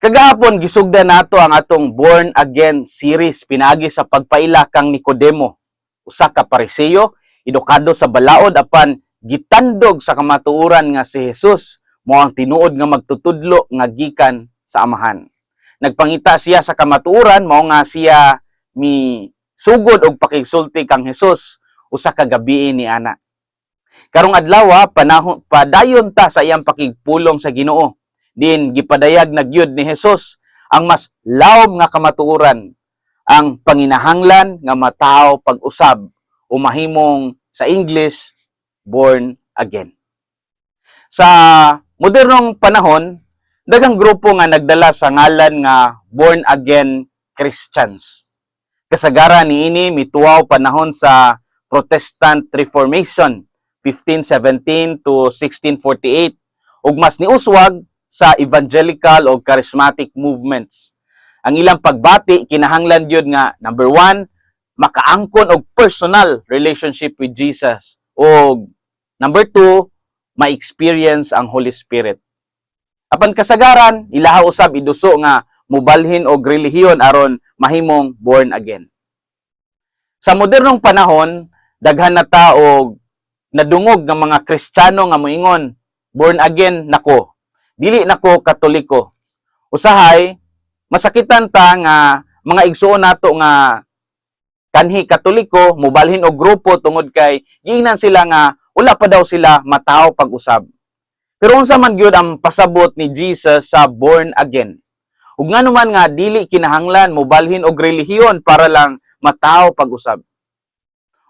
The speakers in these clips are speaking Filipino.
Kagahapon gisugdan nato ang atong Born Again series. Pinagi sa pagpaila kang Nicodemo, usa ka Pariseo, edukado sa balaod apan gitandog sa kamatuoran nga si Jesus. Mao ang tinuod nga magtutudlo nga gikan sa amahan. Nagpangita siya sa kamatuoran mao nga siya mi sugod og pakigsulti kang Jesus. Usa ka gabi ni ana. Karong adlaw panahon padayon ta sa iyang pakigpulong sa Ginoo din gipadayag na gyud ni Jesus ang mas lawom nga kamatuoran ang panginahanglan nga mataw pag-usab o mahimong sa English born again. Sa modernong panahon, daghang grupo nga nagdala sa ngalan nga born again Christians. Kasagara niini mituaw panahon sa Protestant Reformation 1517 to 1648 ug mas niuswag sa evangelical o charismatic movements. Ang ilang pagbati kinahanglan gyud nga number one, makaangkon og personal relationship with Jesus. O number two, ma-experience ang Holy Spirit. Apan kasagaran, ilaha usab iduso nga mubalhin og relihiyon aron mahimong born again. Sa modernong panahon, daghan na ta og nadungog nga mga Kristiyano nga moingon, born again nako dili nako katoliko. Usahay, masakitan ta nga mga igsuon nato nga kanhi katoliko, mubalhin og grupo tungod kay giingnan sila nga wala pa daw sila mataw pag-usab. Pero unsa man gyud ang pasabot ni Jesus sa born again? Ug ngano man nga dili kinahanglan mubalhin og relihiyon para lang mataw pag-usab.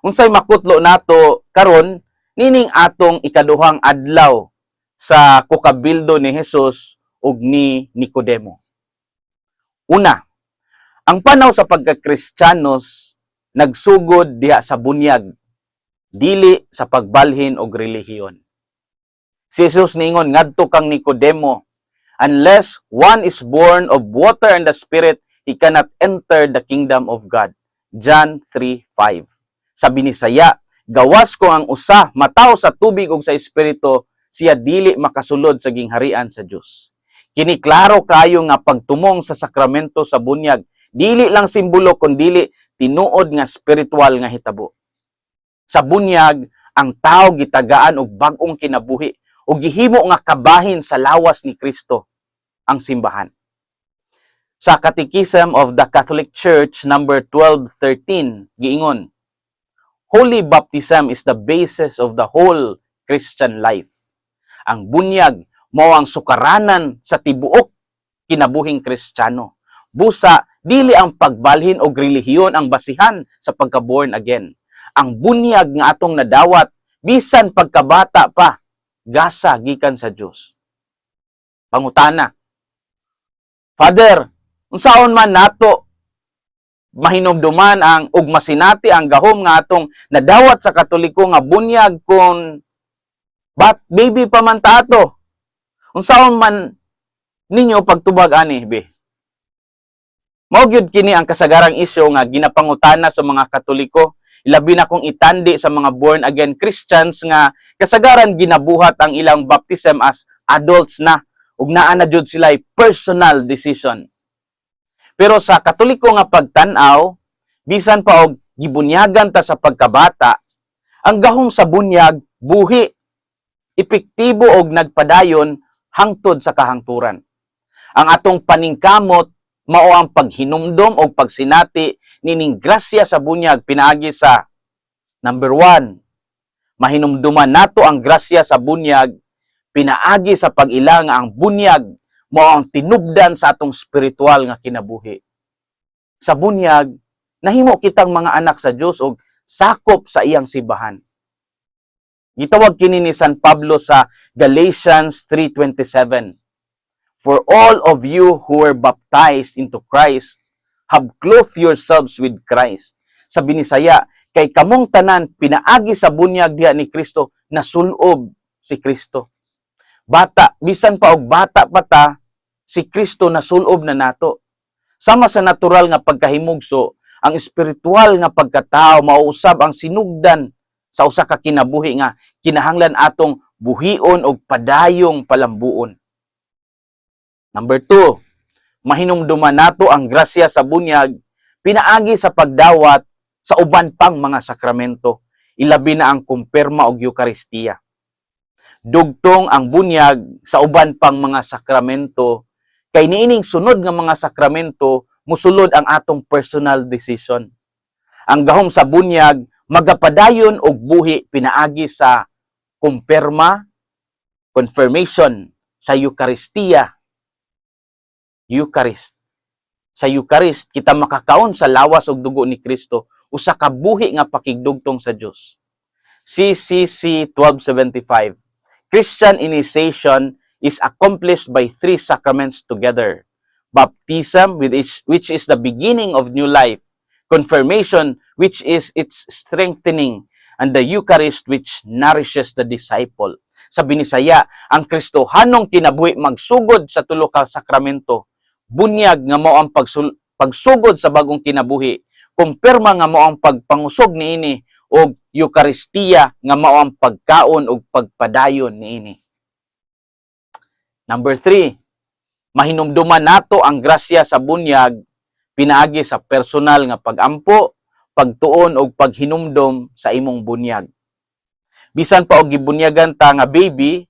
Unsay makutlo nato karon nining atong ikaduhang adlaw sa kukabildo ni Jesus ug ni Nicodemo. Una, ang panaw sa pagka-Kristiyanos nagsugod diha sa bunyag dili sa pagbalhin og relihiyon. Si Jesus ningon ngadto kang Nicodemo, unless one is born of water and the spirit, he cannot enter the kingdom of God. John 3:5. Sabi ni Saya, gawas ko ang usa mataw sa tubig ug sa espiritu siya dili makasulod sa gingharian sa Dios. Kini klaro kayo nga pagtumong sa sakramento sa bunyag, dili lang simbolo kundi tinuod nga spiritual nga hitabo. Sa bunyag, ang tao gitagaan og bag-ong kinabuhi ug gihimo nga kabahin sa lawas ni Kristo ang simbahan. Sa Catechism of the Catholic Church number 1213 giingon, Holy baptism is the basis of the whole Christian life ang bunyag mao ang sukaranan sa tibuok kinabuhing Kristiyano. Busa dili ang pagbalhin og relihiyon ang basihan sa pagka-born again. Ang bunyag nga atong nadawat bisan pagkabata pa gasa gikan sa Dios. Pangutana. Father, unsaon man nato mahinumduman ang ug masinati ang gahom nga atong nadawat sa Katoliko nga bunyag kon But baby pa man tato. Unsaon man ninyo pagtubag ani be. Mao kini ang kasagarang isyu nga ginapangutana sa mga Katoliko, labi na kung itandi sa mga born again Christians nga kasagaran ginabuhat ang ilang baptism as adults na ug naa na jud sila personal decision. Pero sa Katoliko nga pagtan-aw, bisan pa og gibunyagan ta sa pagkabata, ang gahom sa bunyag buhi epektibo og nagpadayon hangtod sa kahangturan. Ang atong paningkamot mao ang paghinumdom og pagsinati nining grasya sa bunyag pinaagi sa number one, mahinumduman nato ang grasya sa bunyag pinaagi sa pag-ila nga ang bunyag mao ang tinubdan sa atong spiritual nga kinabuhi. Sa bunyag, nahimo kitang mga anak sa Dios og sakop sa iyang sibahan. Gitawag kini ni San Pablo sa Galatians 3:27. For all of you who were baptized into Christ have clothed yourselves with Christ. Sa binisaya, kay kamong tanan pinaagi sa bunyag diha ni Kristo nasulob si Kristo. Bata, bisan pa og bata pa ta, si Kristo nasulob na nato. Sama sa natural nga pagkahimugso, ang espiritual nga pagkatao mauusab ang sinugdan sa usa ka kinabuhi nga kinahanglan atong buhion og padayong palambuon. Number two, mahinumduman nato ang grasya sa bunyag pinaagi sa pagdawat sa uban pang mga sakramento. Ilabi na ang kumpirma og Eukaristiya dugtong ang bunyag sa uban pang mga sakramento kay niining sunod nga mga sakramento musulod ang atong personal decision. Ang gahom sa bunyag magapadayon og buhi pinaagi sa kumpirma confirmation sa Eukaristiya Eucharist. Sa Eucharist kita makakaon sa lawas ug dugo ni Kristo. Usa ka buhi nga pakigdugtong sa Dios CCC 1275 Christian initiation is accomplished by three sacraments together. Baptism with which, which is the beginning of new life confirmation which is its strengthening and the Eucharist which nourishes the disciple. Sa binisaya ang Kristohanong kinabuhi magsugod sa tulo ka sakramento bunyag nga mao ang pagsul- pagsugod sa bagong kinabuhi. Kumpirma nga mao ang pagpangusog niini og Eukaristiya nga mao ang pagkaon ug pagpadayon niini. Number three mahinumduman nato ang grasya sa bunyag pinaagi sa personal nga pagampo pagtuon og paghinumdom sa imong bunyag. Bisan pa og gibunyagan ta nga baby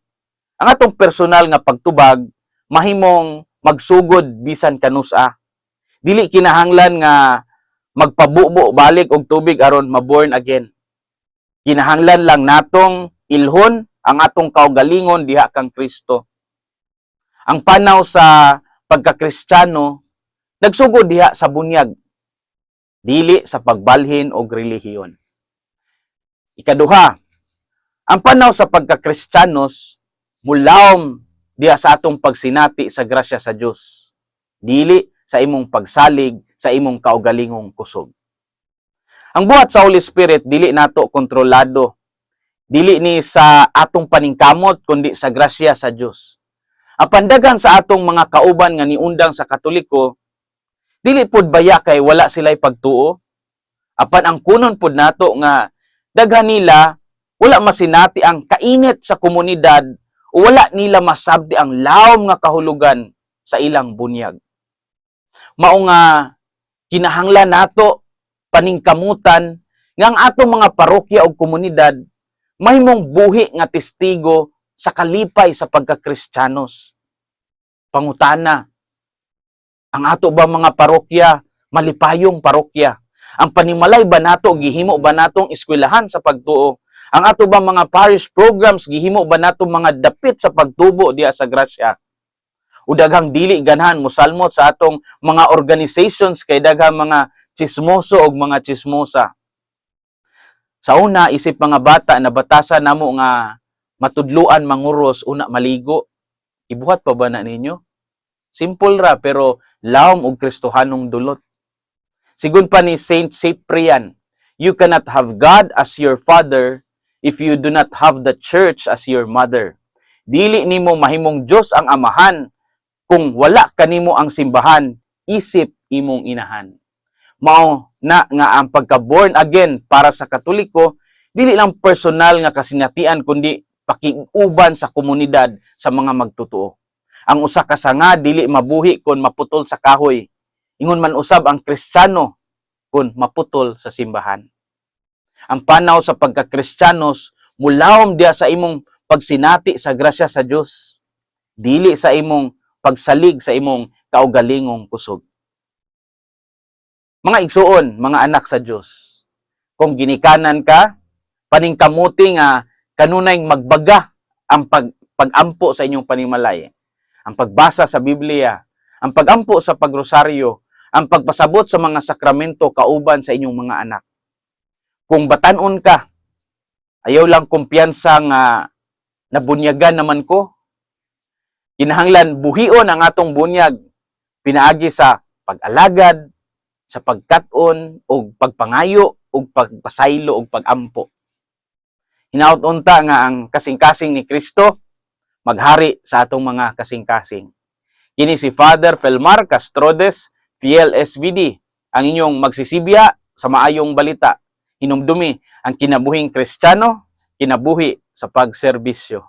ang atong personal nga pagtubag mahimong magsugod bisan kanusa dili kinahanglan nga magpabubo balik og tubig aron maborn again. Kinahanglan lang natong ilhon ang atong kaugalingon diha kang Kristo. Ang panaw sa pagkakristyano nagsugod diha sa bunyag dili sa pagbalhin og relihiyon. Ikaduha ang panaw sa pagkakristyanos mulawom diha sa atong pagsinati sa grasya sa Dios dili sa imong pagsalig sa imong kaugalingong kusog. Ang buhat sa Holy Spirit dili nato kontrolado. Dili ni sa atong paningkamot kundi sa grasya sa Dios apan daghan sa atong mga kauban nga niundang sa Katoliko dili pud baya kay wala sila'y pagtuo apan ang kunon pud nato nga daghan nila wala masinati ang kainit sa komunidad o wala nila masabdi ang lawom nga kahulugan sa ilang bunyag mao nga kinahanglan nato paningkamutan nga ang atong mga parokya o komunidad mahimong buhi nga testigo sa kalipay sa pagkakristyanos. Pangutana, ang ato ba mga parokya, malipayong parokya? Ang panimalay ba nato, gihimo ba natong eskwelahan sa pagtuo? Ang ato ba mga parish programs, gihimo ba nato mga dapit sa pagtubo diya sa grasya? O daghang dili ganahan mosalmot sa atong mga organizations kay daghang mga chismoso og mga chismosa. Sa una, isip mga bata na batasan namo nga matudluan manguros una maligo. Ibuhat pa ba na ninyo? Simple ra pero lawom og Kristohanong dulot. Sigun pa ni Saint Cyprian, you cannot have God as your father if you do not have the church as your mother. Dili nimo mahimong Dios ang amahan kung wala kanimo ang simbahan, isip imong inahan mao na nga ang pagka-born again para sa Katoliko dili lang personal nga kasinatian kundi pakiguban sa komunidad sa mga magtutuo. Ang usa ka sanga dili mabuhi kon maputol sa kahoy. Ingon man usab ang Kristiyano kun maputol sa simbahan. Ang panaw sa pagka-Kristiyanos mulawom diya sa imong pagsinati sa grasya sa Dios. Dili sa imong pagsalig sa imong kaugalingong kusog. Mga igsuon, mga anak sa Dios. Kung ginikanan ka, paningkamuti nga kanunay magbaga ang pag, pagampo sa inyong panimalay. Ang pagbasa sa Biblia, ang pagampo sa pagrosaryo, ang pagpasabot sa mga sakramento kauban sa inyong mga anak. Kung batanon ka, ayaw lang kumpiyansa nga nabunyagan naman ko. Kinahanglan buhion ang atong bunyag pinaagi sa pag-alagad, sa pagkaton o pagpangayo o pagpasaylo o pagampo. Hinaut unta nga ang kasing-kasing ni Kristo maghari sa atong mga kasing-kasing. Kini si Father Felmar Castrodes, Fiel SVD, ang inyong magsisibya sa maayong balita. Hinumdumi ang kinabuhing Kristiyano, kinabuhi sa pagserbisyo.